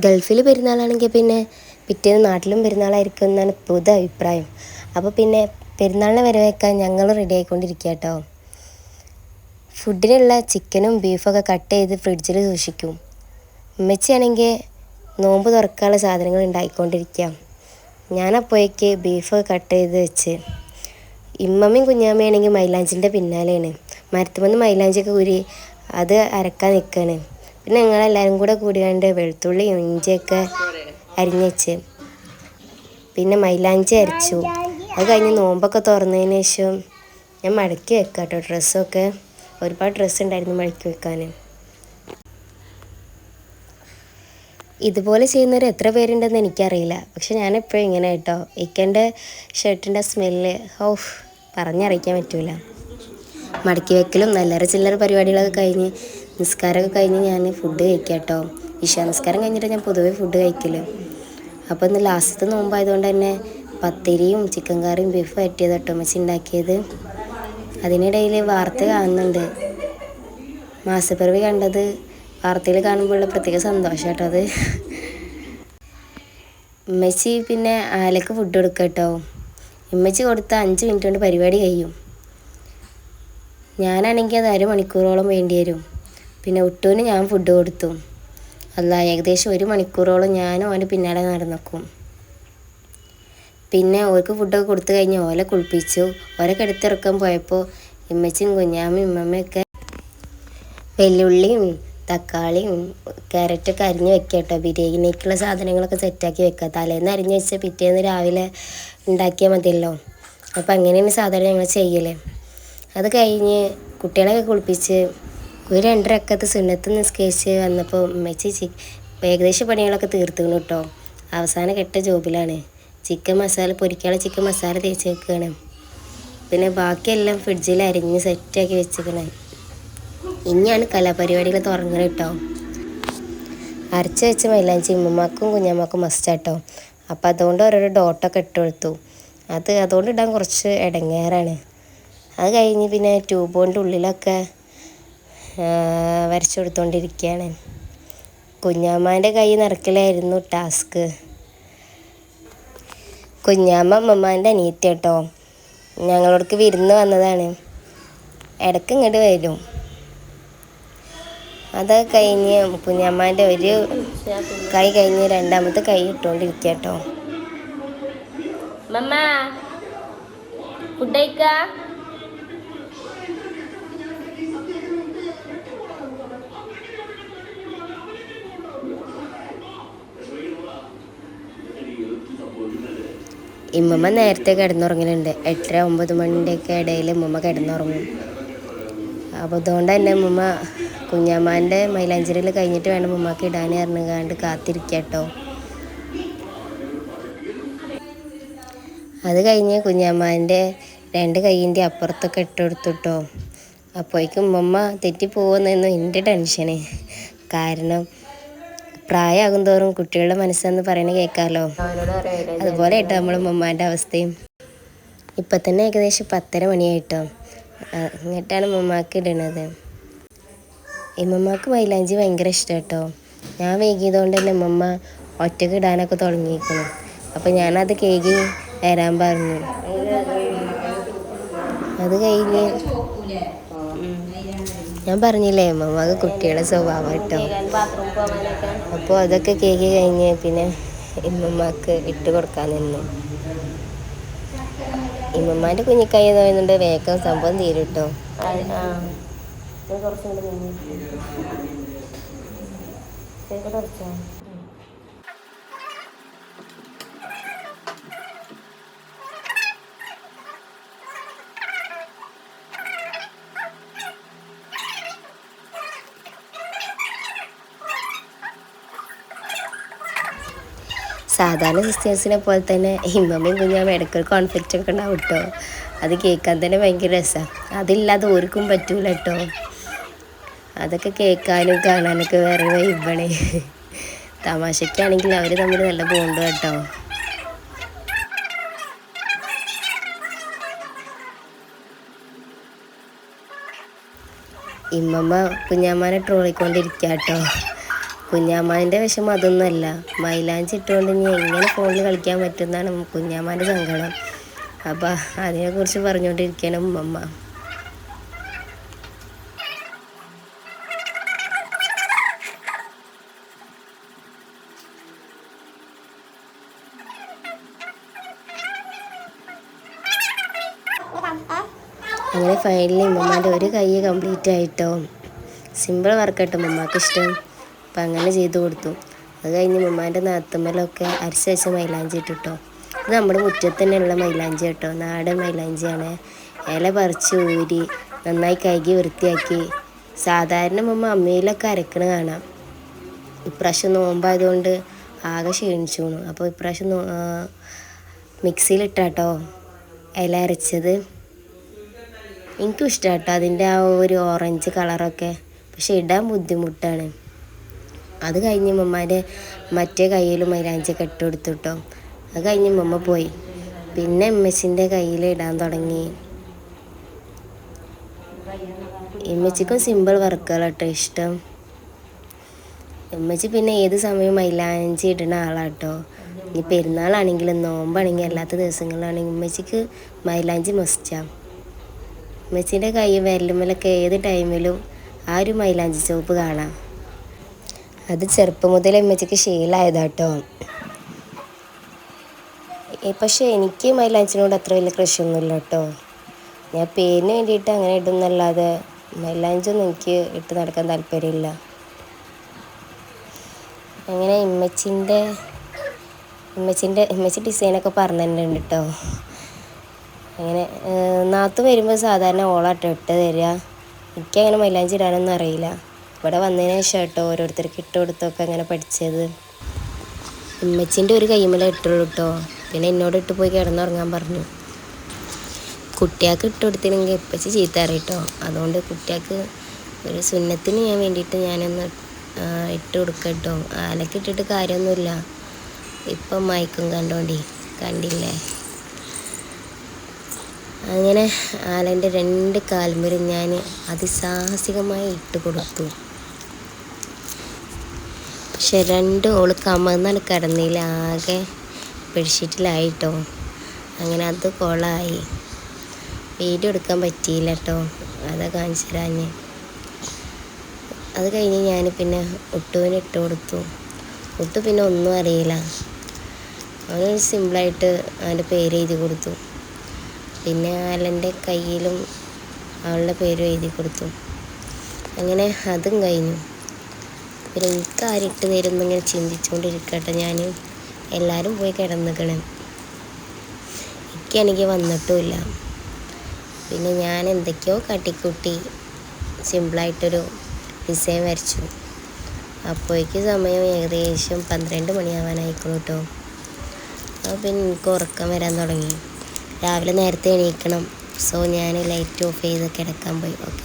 ഗൾഫിൽ പെരുന്നാളാണെങ്കിൽ പിന്നെ പിറ്റേന്ന് നാട്ടിലും പെരുന്നാളായിരിക്കും എന്നാണ് പൊതു അഭിപ്രായം. അപ്പോൾ പിന്നെ പെരുന്നാളിനെ വരവേക്കാൻ ഞങ്ങൾ റെഡി ആയിക്കൊണ്ടിരിക്കുക കേട്ടോ ഫുഡിനുള്ള ചിക്കനും ബീഫൊക്കെ കട്ട് ചെയ്ത് ഫ്രിഡ്ജിൽ സൂക്ഷിക്കും. ഉമ്മച്ചിയാണെങ്കിൽ നോമ്പ് തുറക്കാനുള്ള സാധനങ്ങൾ ഉണ്ടായിക്കൊണ്ടിരിക്കുക. ഞാനപ്പോഴേക്ക് ബീഫൊക്കെ കട്ട് ചെയ്ത് വെച്ച്. ഇമ്മമ്മയും കുഞ്ഞാമ്മയാണെങ്കിൽ മൈലാഞ്ചിന്റെ പിന്നാലെയാണ്. മരത്തുമെന്ന് മൈലാഞ്ചിയൊക്കെ ഊരി അത് അരക്കാൻ നിൽക്കുകയാണ്. പിന്നെ ഞങ്ങളെല്ലാവരും കൂടെ കൂടിയാണ്ട് വെളുത്തുള്ളിയും ഇഞ്ചിയൊക്കെ അരിഞ്ഞ് വെച്ച് പിന്നെ മൈലാഞ്ചി അരച്ചു. അത് കഴിഞ്ഞ് നോമ്പൊക്കെ തുറന്നതിന് ശേഷം ഞാൻ മടക്കി വെക്കാം കേട്ടോ ഡ്രസ്സൊക്കെ. ഒരുപാട് ഡ്രസ്സ് ഉണ്ടായിരുന്നു മടക്കി വെക്കാൻ ഇതുപോലെ ചെയ്യുന്നവർ എത്ര പേരുണ്ടെന്ന് എനിക്കറിയില്ല. പക്ഷെ ഞാൻ എപ്പോഴും ഇങ്ങനെ കേട്ടോ. ഇക്കന്റെ ഷർട്ടിന്റെ സ്മെല്ല് ഓഫ് പറഞ്ഞറിയിക്കാൻ പറ്റില്ല മടക്കി വെക്കലും നല്ലറ ചില്ലറ പരിപാടികളൊക്കെ കഴിഞ്ഞ് നിസ്കാരമൊക്കെ കഴിഞ്ഞ് ഞാൻ ഫുഡ് കഴിക്കാം കേട്ടോ ഇഷാ നിസ്കാരം കഴിഞ്ഞിട്ട് ഞാൻ പൊതുവേ ഫുഡ് കഴിക്കൽ. അപ്പോൾ ഇന്ന് ലാസ്റ്റത്തെ നോമ്പായതുകൊണ്ട് തന്നെ പത്തിരിയും ചിക്കൻ കറിയും ബീഫ് പറ്റിയത് കേട്ടോ അമ്മച്ചി ഉണ്ടാക്കിയത് അതിനിടയിൽ വാർത്ത കാണുന്നുണ്ട്. മാസപ്പിറവി കണ്ടത് വാർത്തയിൽ കാണുമ്പോഴുള്ള പ്രത്യേക സന്തോഷം കേട്ടോ അത്. ഉമ്മച്ചി പിന്നെ ആലക്ക് ഫുഡ് കൊടുക്കുക കേട്ടോ ഉമ്മച്ചി കൊടുത്ത അഞ്ച് മിനിറ്റ് കൊണ്ട് പരിപാടി കഴിയും. ഞാനാണെങ്കിൽ അത് അരമണിക്കൂറോളം വേണ്ടി വരും പിന്നെ ഉട്ടുവിന് ഞാൻ ഫുഡ് കൊടുത്തു. അല്ല ഏകദേശം ഒരു മണിക്കൂറോളം ഞാനും അവന്റെ പിന്നാലെ നടന്നക്കും. പിന്നെ ഓർക്ക് ഫുഡൊക്കെ കൊടുത്തു കഴിഞ്ഞ് ഓലെ കുളിപ്പിച്ചു. ഓരെ കിടത്തിറക്കാൻ പോയപ്പോൾ ഇമ്മച്ചും കുഞ്ഞാമ്മയും ഇമ്മമ്മയൊക്കെ വെല്ലുള്ളിയും തക്കാളിയും ക്യാരറ്റൊക്കെ അരിഞ്ഞ് വെക്കുക കേട്ടോ ബിരിയാണിക്കുള്ള സാധനങ്ങളൊക്കെ സെറ്റാക്കി വെക്കുക തലേന്ന് അരിഞ്ഞ് വെച്ചാൽ പിറ്റേന്ന് രാവിലെ ഉണ്ടാക്കിയാൽ മതിയല്ലോ. അപ്പോൾ അങ്ങനെയാണ് സാധാരണ ഞങ്ങൾ ചെയ്യൽ. അത് കഴിഞ്ഞ് കുട്ടികളെയൊക്കെ കുളിപ്പിച്ച് ഒരു രണ്ടരക്കത്ത് സുന്നത്ത് നിസ്കരിച്ച് വന്നപ്പോൾ ഉമ്മച്ചി ചി ഏകദേശം പണികളൊക്കെ തീർത്തുകയാണ് കേട്ടോ അവസാനം കെട്ട ജോബിലാണ്. ചിക്കൻ മസാല പൊരിക്കാനുള്ള ചിക്കൻ മസാല തേച്ച് വെക്കുകയാണ് പിന്നെ ബാക്കിയെല്ലാം ഫ്രിഡ്ജിൽ അരിഞ്ഞ് സെറ്റാക്കി വെച്ചിരിക്കണേ. ഇനിയാണ് കലാപരിപാടികൾ തുടങ്ങുന്നത് കേട്ടോ അരച്ച് വെച്ച മൈലാഞ്ചി ഉമ്മമാക്കും കുഞ്ഞമ്മക്കും മസ്റ്റാട്ടോ അപ്പം അതുകൊണ്ട് ഓരോരോ ഡോട്ടൊക്കെ ഇട്ട് കൊടുത്തു. അത് അതുകൊണ്ട് ഇടാൻ കുറച്ച് ഇടങ്ങേറാണ് അത് കഴിഞ്ഞ് പിന്നെ ട്യൂബ് കൊണ്ട് ഉള്ളിലൊക്കെ ആ, വരച്ചു കൊടുത്തോണ്ടിരിക്കുകയാണ് കുഞ്ഞാമ്മേന്റെ കൈ നിറക്കലായിരുന്നു ടാസ്ക്. കുഞ്ഞാമ്മ അമ്മമ്മാന്റെ അനിയത്തി കേട്ടോ. ഞങ്ങളോടക്ക് വിരുന്ന് വന്നതാണ്. ഇടയ്ക്ക് ഇങ്ങോട്ട് വരും. അത് കഴിഞ്ഞ് കുഞ്ഞമ്മാന്റെ ഒരു കൈ കഴിഞ്ഞ് രണ്ടാമത്തെ കൈ ഇട്ടുകൊണ്ടിരിക്കുക കേട്ടോ. മമ്മ ഫുഡ് കഴിക്കാ? ഇമ്മമ്മ നേരത്തെ കിടന്നുറങ്ങലുണ്ട്. എട്ടര ഒമ്പത് മണിന്റെയൊക്കെ ഇടയിൽ ഉമ്മമ്മ കിടന്നുറങ്ങും. അപ്പോൾ അതുകൊണ്ട് തന്നെ ഉമ്മ കുഞ്ഞാമ്മാന്റെ മൈലാഞ്ചിരിയിൽ കഴിഞ്ഞിട്ട് വേണം ഉമ്മക്ക് ഇടാൻ ഇറങ്ങാണ്ട് കാത്തിരിക്കുക കേട്ടോ അത് കഴിഞ്ഞ് കുഞ്ഞാമ്മാന്റെ രണ്ട് കൈയിന്റെ അപ്പുറത്തൊക്കെ ഇട്ട് കൊടുത്തുട്ടോ അപ്പോഴേക്കും ഉമ്മമ്മ തെറ്റിപ്പോകുന്നതെന്നു എന്റെ ടെൻഷന്. കാരണം പ്രായമാകും തോറും കുട്ടികളുടെ മനസ്സെന്ന് പറയുന്നത് കേൾക്കാമല്ലോ അതുപോലെ കേട്ടോ നമ്മൾ ഉമ്മാന്റെ അവസ്ഥയും. ഇപ്പം തന്നെ ഏകദേശം പത്തര മണിയായിട്ടോ. എന്നിട്ടാണ് ഉമ്മാക്ക് ഇടണത്. ഇമ്മമ്മക്ക് മൈലാഞ്ചി ഭയങ്കര ഇഷ്ടം കേട്ടോ. ഞാൻ വൈകിയതുകൊണ്ട് തന്നെ ഉമ്മമ്മ ഒറ്റയ്ക്ക് ഇടാനൊക്കെ തുടങ്ങിയിരിക്കുന്നു. അപ്പോൾ ഞാനത് കേകി വരാൻ പറഞ്ഞു. അത് കഴിഞ്ഞ്. ഞാൻ പറഞ്ഞില്ലേ ഉമ്മമ്മക്ക് കുട്ടിയുടെ സ്വഭാവം കേട്ടോ അപ്പോൾ അതൊക്കെ കേക്ക് കഴിഞ്ഞ് പിന്നെ ഇമ്മമ്മക്ക് ഇട്ട് കൊടുക്കാൻ നിന്നു. ഇമ്മമ്മാന്റെ കുഞ്ഞിക്കൈ തോന്നുന്നുണ്ട് വേഗം സംഭവം തീരും കേട്ടോ സാധാരണ സിസ്റ്റേഴ്സിനെ പോലെ തന്നെ ഇമ്മമ്മയും കുഞ്ഞാമ്മ ഇടയ്ക്കൊരു കോൺഫ്ലിക്റ്റ് ഒക്കെ ഉണ്ടാവും കേട്ടോ അത് കേൾക്കാൻ തന്നെ ഭയങ്കര രസമാണ് അതില്ലാതെ ഓർക്കും പറ്റൂല കേട്ടോ അതൊക്കെ കേൾക്കാനും കാണാനൊക്കെ വേറെ വൈബാണ് തമാശയ്ക്കാണെങ്കിൽ അവർ തമ്മിൽ നല്ല ബോണ്ട് കേട്ടോ ഇമ്മമ്മ കുഞ്ഞാമ്മനെ ട്രോളിക്കൊണ്ടിരിക്കുക കേട്ടോ കുഞ്ഞാമാന്റെ വിഷമം അതൊന്നുമല്ല. മൈലാഞ്ചി ഇട്ടുകൊണ്ട് ഇനി എങ്ങനെ ഫോണിൽ കളിക്കാൻ പറ്റുന്നതാണ് കുഞ്ഞാമാന്റെ സങ്കടം. അപ്പം അതിനെക്കുറിച്ച് പറഞ്ഞുകൊണ്ടിരിക്കുകയാണ് ഉമ്മമ്മ. അങ്ങനെ ഫൈനലി ഉമ്മമാന്റെ ഒരു കൈ കംപ്ലീറ്റ് ആയിട്ടോ. സിമ്പിൾ വർക്കാട്ടോ ഉമ്മമാക്ക് ഇഷ്ടം അപ്പം അങ്ങനെ ചെയ്തു കൊടുത്തു. അത് കഴിഞ്ഞ് ഉമ്മാന്റെ നാത്തുമ്മലൊക്കെ അരിച്ച് വെച്ച മൈലാഞ്ചി ഇട്ടിട്ടോ ഇത് നമ്മുടെ മുറ്റത്ത് തന്നെയുള്ള മൈലാഞ്ചി കേട്ടോ. നാടൻ മൈലാഞ്ചിയാണ്. ഇല പറിച്ച് ഊരി നന്നായി കഴുകി വൃത്തിയാക്കി. സാധാരണ ഉമ്മ അമ്മയിലൊക്കെ അരക്കണ കാണാം. ഇപ്രാവശ്യം നോമ്പായതുകൊണ്ട് ആകെ ക്ഷീണിച്ചു അപ്പോൾ ഇപ്രാവശ്യം മിക്സിയിലിട്ടാട്ടോ ഇല അരച്ചത്. എനിക്കും ഇഷ്ടമാട്ടോ അതിന്റെ ആ ഒരു ഓറഞ്ച് കളറൊക്കെ. പക്ഷെ ഇടാൻ ബുദ്ധിമുട്ടാണ്. അത് കഴിഞ്ഞ് ഉമ്മമാരെ മറ്റേ കയ്യിൽ മൈലാഞ്ചിയൊക്കെ കൊടുത്തു കേട്ടോ അത് കഴിഞ്ഞ് ഉമ്മ പോയി. പിന്നെ എമ്മച്ചിന്റെ കയ്യിൽ ഇടാൻ തുടങ്ങി. എമ്മച്ചിക്കും സിമ്പിൾ വർക്കുകളാട്ടോ ഇഷ്ടം. എമ്മച്ചി പിന്നെ ഏത് സമയവും മൈലാഞ്ചി ഇടുന്ന ആളാട്ടോ ഇനി പെരുന്നാളാണെങ്കിലും നോമ്പാണെങ്കിലും അല്ലാത്ത ദിവസങ്ങളിലാണെങ്കിലും ഉമ്മച്ചിക്ക് മൈലാഞ്ചി മസ്റ്റാം ഉമ്മച്ചിന്റെ കൈ വിരലുമ്മലൊക്കെ ഏത് ടൈമിലും ആ ഒരു മൈലാഞ്ചി ചുവപ്പ് കാണാം. അത് ചെറുപ്പം മുതലേ അമ്മച്ചക്ക് ശീലമായതാട്ടോ പക്ഷെ എനിക്ക് മൈലാഞ്ചിനോട് അത്ര വലിയ കൃഷിയൊന്നുമില്ല കേട്ടോ ഞാൻ പേരിന് വേണ്ടിയിട്ട് അങ്ങനെ ഇടുന്നല്ലാതെ മൈലാഞ്ചൊന്നും എനിക്ക് ഇട്ട് നടക്കാൻ താല്പര്യമില്ല. അങ്ങനെ ഇമ്മച്ചിന്റെ ഇമ്മച്ചിന്റെ ഇമ്മച്ചി ഡിസൈനൊക്കെ പറഞ്ഞു കേട്ടോ. അങ്ങനെ നാത്തു വരുമ്പോൾ സാധാരണ ഓളാട്ടോ ഇട്ട് തരിക. എനിക്കങ്ങനെ മൈലാഞ്ചി ഇടാനൊന്നും അറിയില്ല. ഇവിടെ വന്നതിന് ശേഷം കേട്ടോ ഓരോരുത്തർക്ക് ഇട്ട് കൊടുത്തൊക്കെ അങ്ങനെ പഠിച്ചത്. ഉമ്മച്ചിന്റെ ഒരു കൈമല ഇട്ടുള്ളൂ കേട്ടോ പിന്നെ എന്നോട് ഇട്ട് പോയി കിടന്നുറങ്ങാൻ പറഞ്ഞു. കുട്ടിയാൾക്ക് ഇട്ട് കൊടുത്തില്ലെങ്കിൽ ഇപ്പച്ചി ചീത്ത അറിയിട്ടോ അതുകൊണ്ട് കുട്ടിയാൾക്ക് ഒരു സുന്നത്തിന് ഞാൻ വേണ്ടിയിട്ട് ഞാനൊന്ന് ഇട്ട് കൊടുക്കാം കേട്ടോ ആലക്ക് ഇട്ടിട്ട് കാര്യമൊന്നുമില്ല. ഇപ്പം മയക്കും കണ്ടോണ്ടി കണ്ടില്ലേ? അങ്ങനെ ആലന്റെ രണ്ട് കാൽമുരും ഞാൻ അതിസാഹസികമായി ഇട്ട് കൊടുത്തു. പക്ഷെ രണ്ട് ഓൾ കമന്നാണ് കിടന്നില്ല ആകെ ബെഡ്ഷീറ്റിലായിട്ടോ അങ്ങനെ അത് കൊളായി. വീഡിയോ എടുക്കാൻ പറ്റിയില്ല കേട്ടോ അതാ കാണിച്ചു തരാഞ്ഞ് അത് കഴിഞ്ഞ് ഞാൻ പിന്നെ ഒട്ടുവിന് ഇട്ട് കൊടുത്തു. ഒട്ടു പിന്നെ ഒന്നും അറിയില്ല. അവന് സിമ്പിളായിട്ട് അവന്റെ പേര് എഴുതി കൊടുത്തു. പിന്നെ ആലന്റെ കയ്യിലും അവളുടെ പേരും എഴുതി കൊടുത്തു. അങ്ങനെ അതും കഴിഞ്ഞു. പിന്നെ എനിക്ക് ആരിട്ട് തരും ഇങ്ങനെ ചിന്തിച്ചുകൊണ്ടിരിക്കട്ടെ ഞാൻ എല്ലാവരും പോയി കിടന്നിക്കണേ. എനിക്കാണെങ്കിൽ വന്നിട്ടുമില്ല. പിന്നെ ഞാൻ എന്തൊക്കെയോ കട്ടിക്കുട്ടി. സിമ്പിളായിട്ടൊരു ഡിസൈൻ വരച്ചു. അപ്പോഴേക്ക് സമയം ഏകദേശം പന്ത്രണ്ട് മണിയാവാനായിക്കണം കേട്ടോ അപ്പോൾ പിന്നെ എനിക്ക് ഉറക്കം വരാൻ തുടങ്ങി. രാവിലെ നേരത്തെ എണീക്കണം. സോ ഞാൻ ലൈറ്റ് ഓഫ് ചെയ്ത് കിടക്കാൻ പോയി. ഓക്കെ